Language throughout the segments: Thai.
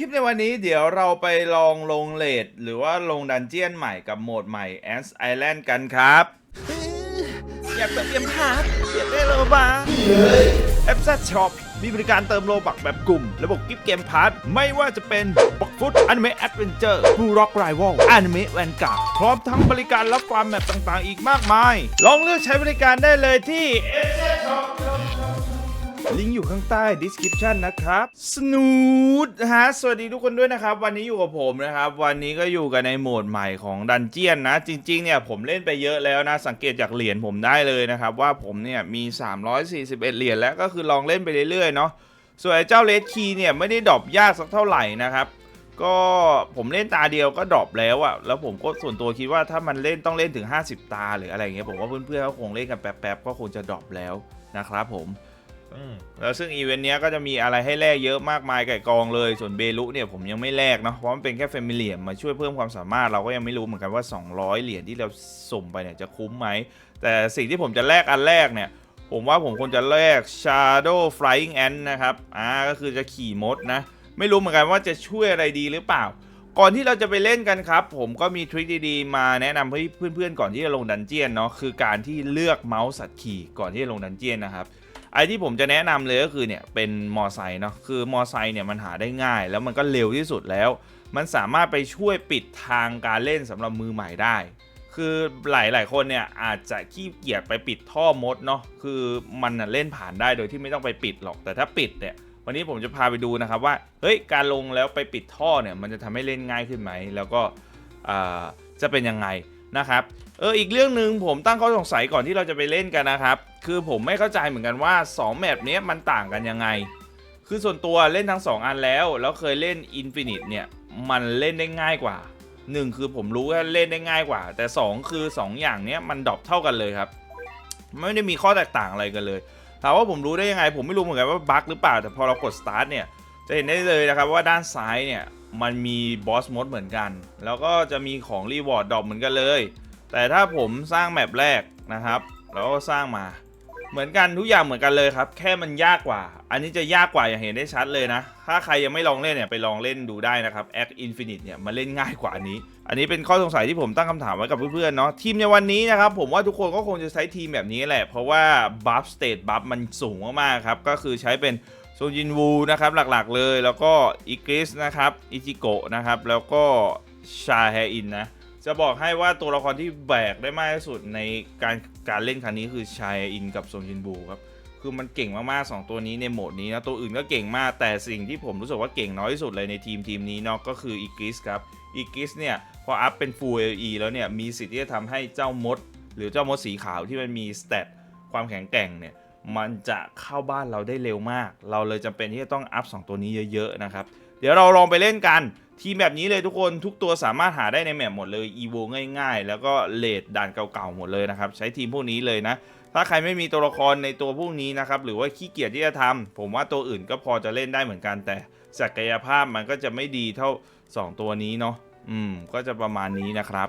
คลิปในวันนี้เดี๋ยวเราไปลองลงเลดหรือว่าลงดันเจียนใหม่กับโหมดใหม่ Ants Island กันครับ อยากเติมเอ็มพาร์ทเสียได้โลบาแอปซัดช็อปมีบริการเติมโลบักแบบกลุ่ม ระบบกิฟต์เกมพาร์ทไม่ว่าจะเป็นบักฟุตอนิเมะแอดเวนเจอร์บูร็อกไรวอลอนิเมะแวนการ์พร้อมทั้งบริการรับฟาร์มแมปต่างๆ อีกมากมาย ลองเลือกใช้บริการได้เลยที่ ลิงก์อยู่ข้างใต้ description นะครับสนูดฮะสวัสดีทุกคนด้วยนะครับ วันนี้อยู่กับผมนะครับ วันนี้ก็อยู่กันในโหมดใหม่ของดันเจียนนะ จริงๆเนี่ยผมเล่นไปเยอะแล้วนะ สังเกตจากเหรียญผมได้เลยนะครับ ว่าผมเนี่ยมี 341 เหรียญแล้วก็คือลองเล่นไปเรื่อยๆเนาะส่วนไอ้เจ้าเลดคีเนี่ยไม่ได้ดรอปยากสักเท่าไหร่นะครับก็ผมเล่นตาเดียวก็ดรอปแล้วอะแล้วผมก็ส่วนตัวคิดว่าถ้ามันเล่นต้องเล่นถึง 50 ตาหรืออะไรเงี้ยผมว่าเพื่อนๆก็คงเล่นกันแป๊บๆก็คงจะดรอปแล้วนะครับผม แล้วซึ่งอีเวนต์เนี้ยก็จะมีอะไรให้แลกเยอะมากมายไก่กองเลย ส่วนเบลุเนี่ยผมยังไม่แลกเนาะ เพราะมันเป็นแค่เฟมิเลียมมาช่วยเพิ่มความสามารถเราก็ยังไม่รู้เหมือนกันว่า 200 เหรียญที่เราสุ่มไปเนี่ยจะคุ้มไหม แต่สิ่งที่ผมจะแลกอันแรกเนี่ย ผมว่าผมควรจะแลก Shadow Flying Ant นะครับ อ่า ก็คือจะขี่มดนะ ไม่รู้เหมือนกันว่าจะช่วยอะไรดีหรือเปล่าก่อนที่เราจะไปเล่นกันครับ ผมก็มีทริคดีๆ มาแนะนำให้เพื่อนๆก่อนที่จะลงดันเจียนเนาะคือการที่เลือกเมาส์สัตว์ขี่ก่อนที่จะลงดันเจียนนะครับ ไอ้ที่ผมจะแนะนำเลยก็คือเนี่ยเป็นมอไซค์เนาะคือมอไซค์เนี่ยมันหาได้ง่าย แล้วมันก็เร็วที่สุดแล้ว มันสามารถไปช่วยปิดทางการเล่นสำหรับมือใหม่ได้ คือหลาย ๆ คนเนี่ยอาจจะขี้เกียจไปปิดท่อมดเนาะคือมันเล่นผ่านได้โดยที่ไม่ต้องไปปิดหรอกแต่ถ้าปิดเนี่ยวันนี้ผมจะพาไปดูนะครับว่าเฮ้ยการลงแล้วไปปิดท่อเนี่ยมันจะทำให้เล่นง่ายขึ้นไหมแล้วก็จะเป็นยังไง นะครับเอออีกเรื่องหนึ่งผมตั้งข้อสงสัยก่อนที่เราจะไปเล่นกันนะครับ คือผมไม่เข้าใจเหมือนกันว่า 2 แมปนี้มันต่างกันยังไง คือส่วนตัวเล่นทั้ง 2 อันแล้ว แล้วเคยเล่น Infinite เนี่ยมันเล่นได้ง่ายกว่า 1 คือผมรู้ว่าเล่นได้ง่ายกว่า แต่ 2 คือ 2 อย่างนี้มันดรอปเท่ากันเลยครับไม่ได้มีข้อแตกต่างอะไรกันเลยถามว่าผมรู้ได้ยังไง ผมไม่รู้เหมือนกันว่าบั๊กหรือเปล่าแต่พอเรากด start เนี่ยจะเห็นได้เลยนะครับว่าด้านซ้ายเนี่ย มันมีบอสมดเหมือนกัน แล้วก็จะมีของรีวอร์ดดรอปเหมือนกันเลย แต่ถ้าผมสร้างแมปแรกนะครับ แล้วก็สร้างมา เหมือนกันทุกอย่างเหมือนกันเลยครับ แค่มันยากกว่า อันนี้จะยากกว่าอย่างเห็นได้ชัดเลยนะ ถ้าใครยังไม่ลองเล่นเนี่ยไปลองเล่นดูได้นะครับ Act Infinite เนี่ยมันเล่นง่ายกว่าอันนี้ อันนี้เป็นข้อสงสัยที่ผมตั้งคำถามไว้กับเพื่อนๆเนาะ ทีมในวันนี้นะครับผมว่าทุกคนก็คงจะใช้ทีมแบบนี้แหละ เพราะว่าบัฟสเตตบัฟมันสูงมากๆครับ ก็คือใช้เป็น โซจินวูนะครับหลักๆเลยแล้วก็อีกริสนะครับอิจิโกะนะครับแล้วก็ชาแฮอินนะจะบอกให้ว่าตัวละครที่แบกได้มากที่สุดในการการเล่นครั้งนี้คือชาแฮอินกับโซจินบูครับคือมันเก่งมากๆ2ตัวนี้ในโหมดนี้นะตัวอื่นก็เก่งมากแต่สิ่งที่ผมรู้สึกว่าเก่งน้อยที่สุดเลยในทีมทีมนี้เนาะก็คืออีกริสครับอีกริสเนี่ยพออัพเป็น Full LE แล้วเนี่ยมีสิทธิ์ที่จะทำให้เจ้ามด หรือเจ้ามดสีขาวที่มันมีสเตตความแข็งแกร่งเนี่ย มันจะเข้าบ้านเราได้เร็วมาก เราเลยจำเป็นที่จะต้องอัพ2ตัวนี้เยอะๆนะครับ เดี๋ยวเราลองไปเล่นกัน ทีมแบบนี้เลยทุกคนทุกตัวสามารถหาได้ในแมปหมดเลย e v o ง่าย ๆ แล้วก็เลดด่านเก่าๆหมดเลยนะครับ ใช้ทีมพวกนี้เลยนะ ถ้าใครไม่มีตัวละครในตัวพวกนี้นะครับ หรือว่าขี้เกียจที่จะทำผมว่าตัวอื่นก็พอจะเล่นได้เหมือนกัน แต่ศักยภาพมันก็จะไม่ดีเท่า 2 ตัวนี้เนาะอืมก็จะประมาณนี้นะครับ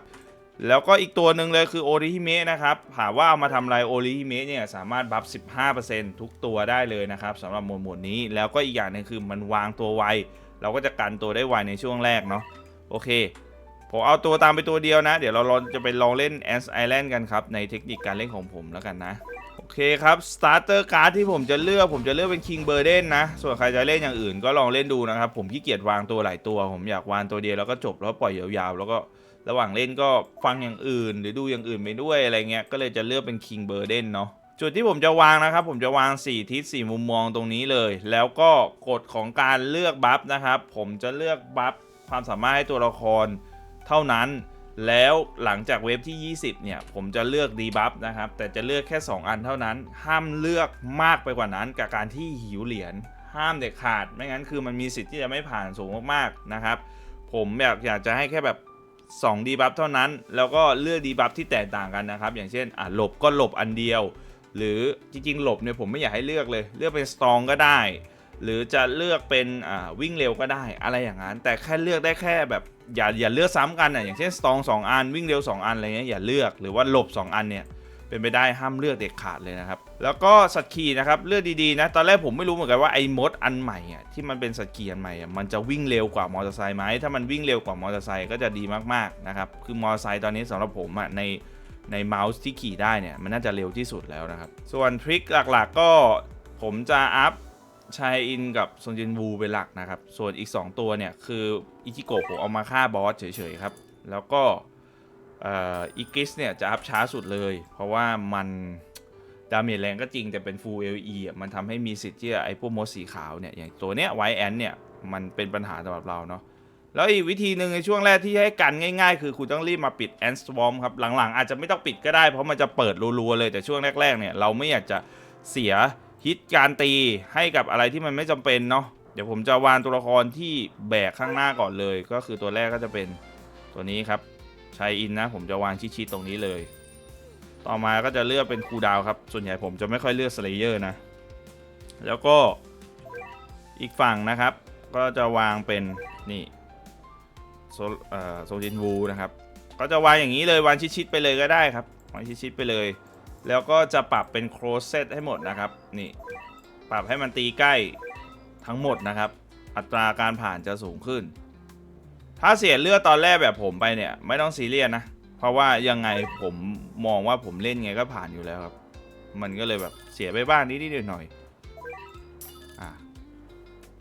แล้วก็อีกตัวหนึ่งเลยคือโอริฮิเมะนะครับถามว่าเอามาทำอะไรโอริฮิเมะเนี่ยสามารถบัฟ 15%ทุกตัวได้เลยนะครับสำหรับโหมดหมดนี้ แล้วก็อีกอย่างนึงคือมันวางตัวไว เราก็จะกันตัวได้ไวในช่วงแรกเนาะโอเค ผมเอาตัวตามไปตัวเดียวนะ เดี๋ยวเราลองจะไปลองเล่น Ants Island กันครับ ในเทคนิคการเล่นของผมแล้วกันนะโอเคครับ Starter Card ที่ผมจะเลือกผมจะเลือกเป็น King Burden นะ ส่วนใครจะเล่นอย่างอื่นก็ลองเล่นดูนะครับผมขี้เกียจวางตัวหลายตัว ผมอยากวางตัวเดียวแล้วก็จบแล้วปล่อยยาวๆ แล้วก็ ระหว่างเล่นก็ฟังอย่างอื่น หรือดูอย่างอื่นไปด้วยอะไรเงี้ยก็เลยจะเลือกเป็น King Burden เนาะจุดที่ผมจะวางนะครับ ผมจะวาง 4 ทิศ 4 มุมมองตรงนี้เลย แล้วก็กฎของการเลือกบัฟนะครับ ผมจะเลือกบัฟความสามารถให้ตัวละครเท่านั้น แล้วหลังจากเวฟที่ 20 เนี่ย ผมจะเลือกดีบัฟนะครับ แต่จะเลือกแค่ 2 อันเท่านั้น ห้ามเลือกมากไปกว่านั้นกับการที่หิวเหรียญ ห้ามเด็ดขาด ไม่งั้นคือมันมีสิทธิ์ที่จะไม่ผ่านสูงมากๆนะครับ ผมอยากอยากจะให้แค่แบบ 2ดีบัฟเท่านั้น แล้วก็เลือกดีบัฟที่แตกต่างกันนะครับ อย่างเช่นอะหลบก็หลบอันเดียว หรือจริงๆ หลบเนี่ยผมไม่อยากให้เลือกเลย เลือกเป็นสตองก็ได้ หรือจะเลือกเป็นอ่าวิ่งเร็วก็ได้อะไรอย่างนั้น แต่แค่เลือกได้แค่แบบอย่าอย่าเลือกซ้ำกันอะอย่างเช่นสตองสองอันวิ่งเร็ว 2 อันอะไรเงี้ยอย่าเลือกหรือว่าหลบ 2 อันเนี่ย เป็นไปได้ห้ามเลือกเด็ดขาดเลยนะครับ แล้วก็สัตว์ขี่นะครับเลือกดีๆนะ ตอนแรกผมไม่รู้เหมือนกันว่าไอ้มดอันใหม่อะที่มันเป็นสัตว์ขี่อันใหม่อะมันจะวิ่งเร็วกว่ามอเตอร์ไซค์ไหมถ้ามันวิ่งเร็วกว่ามอเตอร์ไซค์ก็จะดีมากๆนะครับคือมอเตอร์ไซค์ตอนนี้สำหรับผมอะในในเมาส์ที่ขี่ได้เนี่ยมันน่าจะเร็วที่สุดแล้วนะครับ ส่วนทริคหลักๆก็ผมจะอัพชายอินกับซงจินวูเป็นหลักนะครับ ส่วนอีก 2 ตัวเนี่ยคืออิจิโกะผมเอามาฆ่าบอสเฉยๆครับ แล้วก็ อีกิสเนี่ยจะอัพช้าสุดเลย เพราะว่ามันดาเมจแรงก็จริงแต่เป็น Full LE อะมันทำให้มีสิทธิ์ที่ไอ้พวกมดสีขาวเนี่ยอย่างตัวเนี้ยไวแอนเนี่ยมันเป็นปัญหาสำหรับเราเนาะแล้วอีกวิธีหนึ่งในช่วงแรกที่ให้กันง่ายๆ คือคุณต้องรีบมาปิดแอนสวอมครับหลังๆ อาจจะไม่ต้องปิดก็ได้เพราะมันจะเปิดรัวๆเลยแต่ช่วงแรกๆเนี่ยเราไม่อยากจะเสียฮิตการตีให้กับอะไรที่มันไม่จำเป็นเนาะเดี๋ยวผมจะวางตัวละครที่แบกข้างหน้าก่อนเลย ก็คือตัวแรกก็จะเป็นตัวนี้ครับ ชายอินนะ ผมจะวางชิดๆตรงนี้เลย ต่อมาก็จะเลือกเป็นคูดาวครับ ส่วนใหญ่ผมจะไม่ค่อยเลือกสเลเยอร์นะ แล้วก็อีกฝั่งนะครับ ก็จะวางเป็นนี่โซเอ่อโซจินวูนะครับ ก็จะวางอย่างนี้เลยวางชิดๆไปเลยก็ได้ครับวางชิดๆไปเลย แล้วก็จะปรับเป็นโครเซตให้หมดนะครับ นี่ปรับให้มันตีใกล้ทั้งหมดนะครับ อัตราการผ่านจะสูงขึ้น ถ้าเสียเลือดตอนแรกแบบผมไปเนี่ย ไม่ต้องซีเรียสนะ เพราะว่ายังไงผมมองว่าผมเล่นไงก็ผ่านอยู่แล้วครับ มันก็เลยแบบเสียไปบ้างนิดๆหน่อยๆอะ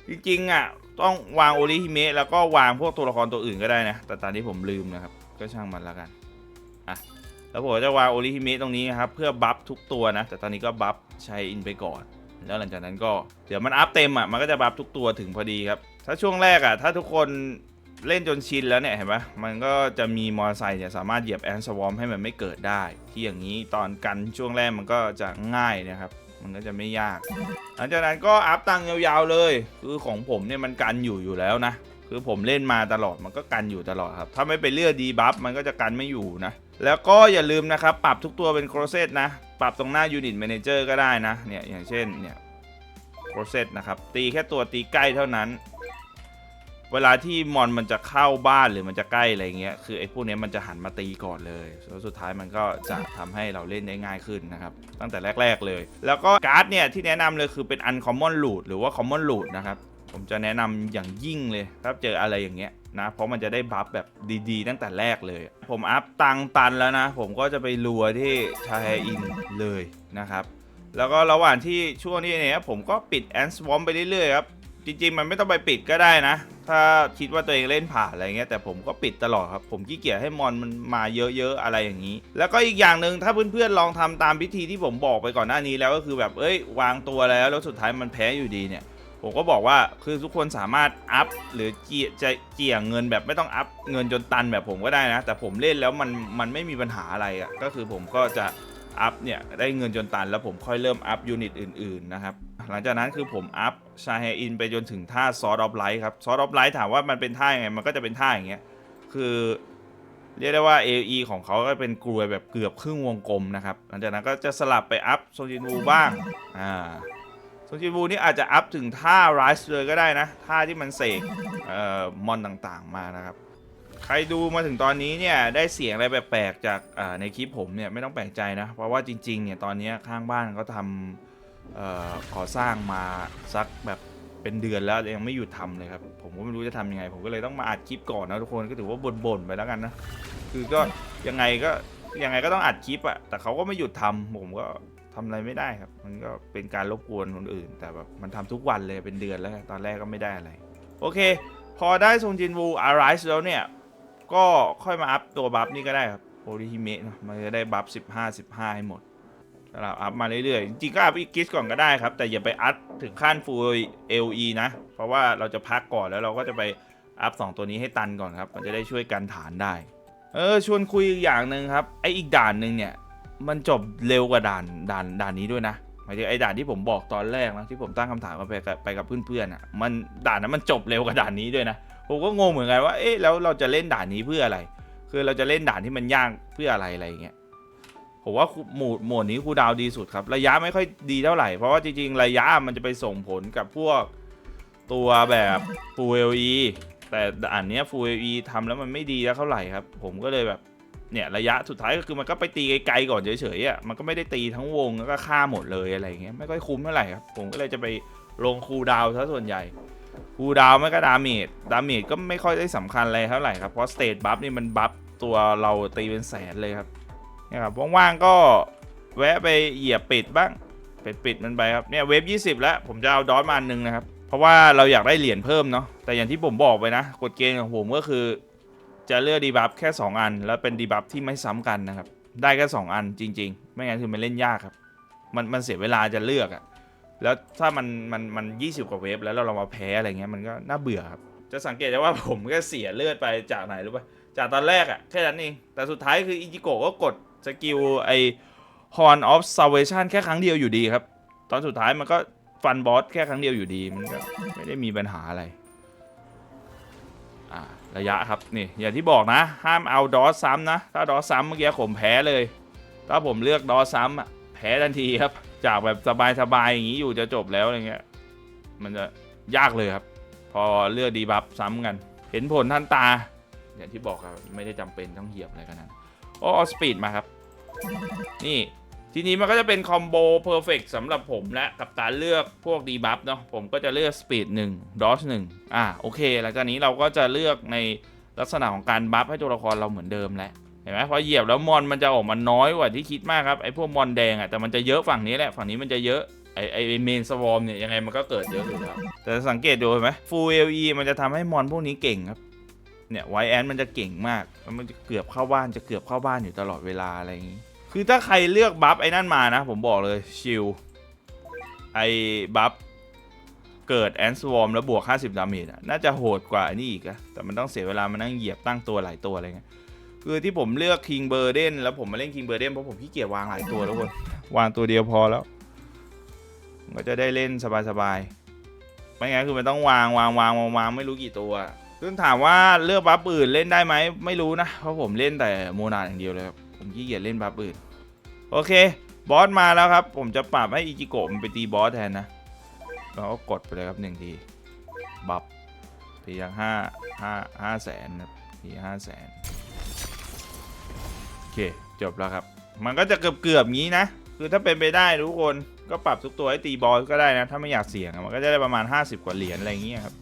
จริงๆอะต้องวางโอริฮิเมะแล้วก็วางพวกตัวละครตัวอื่นก็ได้นะ แต่ตอนนี้ผมลืมนะครับ ก็ช่างมันแล้วกันอะแล้วผมจะวางโอริฮิเมะตรงนี้นะครับเพื่อบัฟทุกตัวนะ แต่ตอนนี้ก็บัฟชัยอินไปก่อน แล้วหลังจากนั้นก็เดี๋ยวมันอัพเต็มอะมันก็จะบัฟทุกตัวถึงพอดีครับ ถ้าช่วงแรกอะถ้าทุกคน เล่นจนชินแล้วเนี่ยเห็นปะมันก็จะมีมอเตอร์ไซค์เนี่ยสามารถเหยียบแอนสวอมให้มันไม่เกิดได้ ที่อย่างนี้ตอนกันช่วงแรกมันก็จะง่ายนะครับ มันก็จะไม่ยาก หลังจากนั้นก็อัพตังค์ยาวๆเลย คือของผมเนี่ยมันกันอยู่อยู่แล้วนะ คือผมเล่นมาตลอดมันก็กันอยู่ตลอดครับ ถ้าไม่ไปเลือกดีบัฟมันก็จะกันไม่อยู่นะ แล้วก็อย่าลืมนะครับปรับทุกตัวเป็นโครเซตนะ ปรับตรงหน้า Unit Manager ก็ได้นะ เนี่ยอย่างเช่นเนี่ยโครเซตนะครับ ตีแค่ตัวตีใกล้เท่านั้น เวลาที่มอนมันจะเข้าบ้านหรือมันจะใกล้อะไรเงี้ยคือไอ้พวกนี้มันจะหันมาตีก่อนเลยแล้วสุดท้ายมันก็จะทำให้เราเล่นได้ง่ายขึ้นนะครับ ตั้งแต่แรก ๆเลย แล้วก็การ์ดเนี่ยที่แนะนำเลยคือเป็น uncommon loot หรือว่า common loot นะครับผมจะแนะนำอย่างยิ่งเลยถ้าเจออะไรอย่างเงี้ยนะเพราะมันจะได้บัฟแบบดีๆ ตั้งแต่แรกเลย ผมอัพตังตันแล้วนะ ผมก็จะไปรัวที่ชาแฮอินเลยนะครับ แล้วก็ระหว่างที่ช่วงนี้เนี่ยผมก็ปิดแอนด์สวอมไปเรื่อยๆครับจริงๆ มันไม่ต้องไปปิดก็ได้นะ ถ้าคิดว่าตัวเองเล่นผ่านอะไรเงี้ยแต่ผมก็ปิดตลอดครับ ผมขี้เกียจให้มอนมันมาเยอะๆอะไรอย่างนี้ แล้วก็อีกอย่างหนึ่งถ้าเพื่อนๆลองทำตามพิธีที่ผมบอกไปก่อนหน้านี้แล้วก็คือแบบเอ้ยวางตัวแล้วแล้วสุดท้ายมันแพ้อยู่ดีเนี่ยผมก็บอกว่าคือทุกคนสามารถอัพหรือเจียจะเจียงเงินแบบไม่ต้องอัพเงินจนตันแบบผมก็ได้นะ แต่ผมเล่นแล้วมันมันไม่มีปัญหาอะไรอะ่ะก็คือผมก็จะอัพเนี่ยได้เงินจนตันแล้วผมค่อยเริ่มอัพยูนิตอื่นๆนะครับ หลังจากนั้นคือผมอัพชาเฮอินไปจนถึงท่าซอ r อ of ไลท์ครับซอ r อ of ไลท์ถามว่ามันเป็นท่ายังไงมันก็จะเป็นท่าอย่างเงี้ยคือเรียกได้ว่า AE ของเขาก็เป็นกลวยแบบเกือบครึ่งวงกลมนะครับ หลังจากนั้นก็จะสลับไปอัพโซจินวูบ้าง อ่าโซจินวูนี่อาจจะอัพถึงท่าไรส์เลยก็ได้นะ ท่าที่มันเสกเอ่อมอนต่างๆมานะครับ ใครดูมาถึงตอนนี้เนี่ยได้เสียงอะไรแปลกๆจากอ่าในคลิปผมเนี่ยไม่ต้องแปลกใจนะ เพราะว่าจริงๆเนี่ยตอนนี้ข้างบ้านเขาทำ ก่อสร้างมาสักแบบเป็นเดือนแล้วยังไม่หยุดทำเลยครับ ผมก็ไม่รู้จะทำยังไง ผมก็เลยต้องมาอัดคลิปก่อนนะทุกคนก็ถือว่าบ่นๆไปแล้วกันนะคือก็ยังไงก็ยังไงก็ต้องอัดคลิปอะแต่เขาก็ไม่หยุดทำผมก็ทำอะไรไม่ได้ครับ มันก็เป็นการรบกวนคนอื่น แต่แบบมันทำทุกวันเลยเป็นเดือนแล้ว ตอนแรกก็ไม่ได้อะไร โอเค พอได้ทรงจินวูอาร์ไรส์แล้วเนี่ย ก็ค่อยมาอัพตัวบัฟนี่ก็ได้ครับโอริฮิเมะมันจะได้บัฟ 15 15 ให้หมด ล้วเราอัพมาเรื่อยๆ จริงๆก็อัพอีกกิสก่อนก็ได้ครับ แต่อย่าไปอัพถึงขั้น full LE นะ เพราะว่าเราจะพักก่อนแล้วเราก็จะไปอัพ2ตัวนี้ให้ตันก่อนครับ มันจะได้ช่วยกันฐานได้ เออชวนคุยอีกอย่างหนึ่งครับ ไออีกด่านหนึ่งเนี่ย มันจบเร็วกว่าด่านด่านด่านนี้ด้วยนะหมายถึงไอด่านที่ผมบอกตอนแรกนะที่ผมตั้งคำถามไปกับไปกับเพื่อนๆอะมันด่านนั้นมันจบเร็วกว่าด่านนี้ด้วยนะผมก็งงเหมือนกันว่าเอ๊ะแล้วเราจะเล่นด่านนี้เพื่ออะไร คือเราจะเล่นด่านที่มันยากเพื่ออะไรอะไรอย่างเงี้ย ผมว่าหมดโหมดนี้คูดาวดีสุดครับ ระยะไม่ค่อยดีเท่าไหร่ เพราะว่าจริงๆ ระยะมันจะไปส่งผลกับพวกตัวแบบ Full LE แต่อันเนี้ย Full LE ทำแล้วมันไม่ดีเท่าไหร่ครับ ผมก็เลยแบบเนี่ยระยะสุดท้ายก็คือมันก็ไปตีไกลๆก่อนเฉยๆอะมันก็ไม่ได้ตีทั้งวงแล้วก็ฆ่าหมดเลยอะไรอย่างเงี้ยไม่ค่อยคุ้มเท่าไหร่ครับผมก็เลยจะไปลงคูดาวซะส่วนใหญ่คูดาวไม่ก็ดาเมจดาเมจก็ไม่ค่อยได้สำคัญอะไรเท่าไหร่ครับเพราะสเตตบัฟนี่มันบัฟตัวเราตีเป็นแสนเลยครับ นี่ยครับว่างๆก็แวะไปเหยียบปิดบ้างปิดปิดมันไปครับเนี่ยเวฟ20 แล้ว ผมจะเอาดอทมาอันหนึ่งนะครับ เพราะว่าเราอยากได้เหรียญเพิ่มเนาะแต่อย่างที่ผมบอกไปนะกฎเกณฑ์ของผมก็คือ จะเลือกดีบัฟแค่ 2 อัน แล้วเป็นดีบัฟที่ไม่ซ้ำกันนะครับ ได้แค่2อันจริง ๆ ไม่งั้นคือมันเล่นยากครับ มันมันเสียเวลาจะเลือกอะแล้วถ้ามันมันมันยี่สิบกว่าเวฟแล้วเราเรามาแพ้อะไรเงี้ยมันก็น่าเบื่อครับจะสังเกตได้ว่าผมก็เสียเลือดไปจากไหนรู้ป่ะจากตอนแรกอะแค่นั้นเองแต่สุดท้ายคืออิจิโกะก็กด สกิลไอ Horn of Salvation แค่ครั้งเดียวอยู่ดีครับ ตอนสุดท้ายมันก็ฟันบอสแค่ครั้งเดียวอยู่ดีมันก็ไม่ได้มีปัญหาอะไรอ่าระยะครับนี่อย่างที่บอกนะ ห้ามเอาดอสซ้ำนะ ถ้าดอสซ้ำเมื่อกี้ผมแพ้เลย ถ้าผมเลือกดอสซ้ำอะแพ้ทันทีครับ จากแบบสบายๆอย่างนี้อยู่จะจบแล้วอะไรเงี้ยมันจะยากเลยครับ พอเลือกดีบัฟซ้ำกัน เห็นผลท่านตา อย่างที่บอกครับไม่ได้จำเป็นต้องเหยียบอะไรกันนั้น โอ้สปีดมาครับ นี่ทีนี้มันก็จะเป็นคอมโบเพอร์เฟกสำหรับผมและกับการเลือกพวกดีบัฟเนาะผมก็จะเลือกสปีดหนึ่งดอสหนึ่งอ่าโอเค หลังจากนี้เราก็จะเลือกในลักษณะของการบัฟให้ตัวละครเราเหมือนเดิมแล้วเห็นไหมพอเหยียบแล้วมอนมันจะออกมาน้อยกว่าที่คิดมากครับไอ้พวกมอนแดงอะแต่มันจะเยอะฝั่งนี้แหละฝั่งนี้มันจะเยอะไอ้ไอ้เมนสวอมเนี่ยยังไงมันก็เกิดเยอะอยู่แล้วแต่สังเกตดูเห็นไหมฟูลเอลีมันจะทำให้มอนพวกนี้เก่งครับ เนี่ยไวแอนมันจะเก่งมาก มันจะเกือบเข้าบ้านจะเกือบเข้าบ้านอยู่ตลอดเวลาอะไรอย่างนี้ คือถ้าใครเลือกบัฟไอ้นั่นมานะ ผมบอกเลยชิลไอ้บัฟเกิดแอนสวอมแล้วบวก 50 ดาเมจอะน่าจะโหดกว่านนี้อีกอะแต่มันต้องเสียเวลามานั่งเหยียบตั้งตัวหลายตัวอะไรเงี้ยคือที่ผมเลือกคิงเบอร์เดนแล้วผมมาเล่นคิงเบอร์เดนเพราะผมขี้เกียจวางหลายตัวแล้วคนวางตัวเดียวพอแล้วก็จะได้เล่นสบายๆไม่งั้นคือมันต้องวางวางวางวางวางไม่รู้กี่ตัว ซึ่งถามว่าเลือกบัฟอื่นเล่นได้ไหมไม่รู้นะ เพราะผมเล่นแต่โมนาอย่างเดียวเลยครับ ผมขี้เกียจเล่นบัฟอื่น โอเค บอสมาแล้วครับ ผมจะปรับให้อิจิโกะมันไปตีบอสแทนนะเราก็กดไปเลยครับหนึ่งทีบัฟทีละห้าห้าห้าแสนครับทีห้าแสนโอเคจบแล้วครับ มันก็จะเกือบเกือบงี้นะ คือถ้าเป็นไปได้ทุกคนก็ปรับทุกตัวให้ตีบอสก็ได้นะ ถ้าไม่อยากเสี่ยงมันก็จะได้ประมาณ 50 กว่าเหรียญอะไรอย่างเงี้ยครับ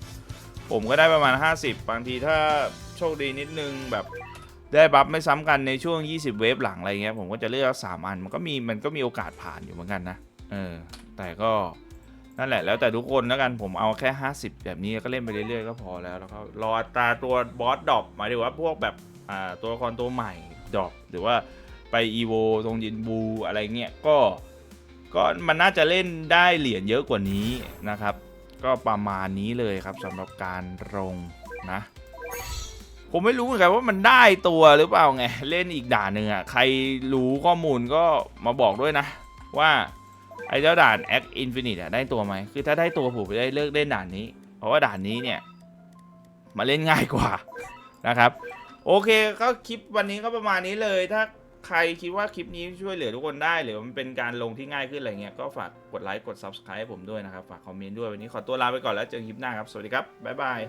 ผมก็ได้ประมาณ 50 บางทีถ้าโชคดีนิดนึงแบบได้บัฟไม่ซ้ำกันในช่วง 20 เวฟหลังอะไรเงี้ยผมก็จะเลือกสามอันมันก็มีมันก็มีโอกาสผ่านอยู่เหมือนกันนะเออแต่ก็นั่นแหละแล้วแต่ทุกคนแล้วกันผมเอาแค่ 50 แบบนี้ก็เล่นไปเรื่อยๆก็พอแล้วแล้วก็รออัตราตัวบอสดรอปหมายถึงว่าพวกแบบอ่าตัวละครตัวใหม่ดรอปหรือว่าไปอีโวตรงยินบูอะไรเงี้ยก็ก็มันน่าจะเล่นได้เหรียญเยอะกว่านี้นะครับ ก็ประมาณนี้เลยครับสำหรับการลงนะ ผมไม่รู้เหมือนกันว่ามันได้ตัวหรือเปล่าไง เล่นอีกด่านหนึ่งอะ ใครรู้ข้อมูลก็มาบอกด้วยนะ ว่าไอ้เจ้าด่าน Act Infinite อะได้ตัวไหม คือถ้าได้ตัวผมจะได้เลิกเล่นด่านนี้ เพราะว่าด่านนี้เนี่ยมาเล่นง่ายกว่านะครับ โอเคก็คลิปวันนี้ก็ประมาณนี้เลยถ้า ใครคิดว่าคลิปนี้ช่วยเหลือทุกคนได้ หรือมันเป็นการลงที่ง่ายขึ้นอะไรเงี้ยก็ฝากกดไลค์กด Subscribe ให้ผมด้วยนะครับ ฝากคอมเมนต์ด้วยวันนี้ขอตัวลาไปก่อนแล้วเจอกันคลิปหน้าครับ สวัสดีครับบ๊ายบาย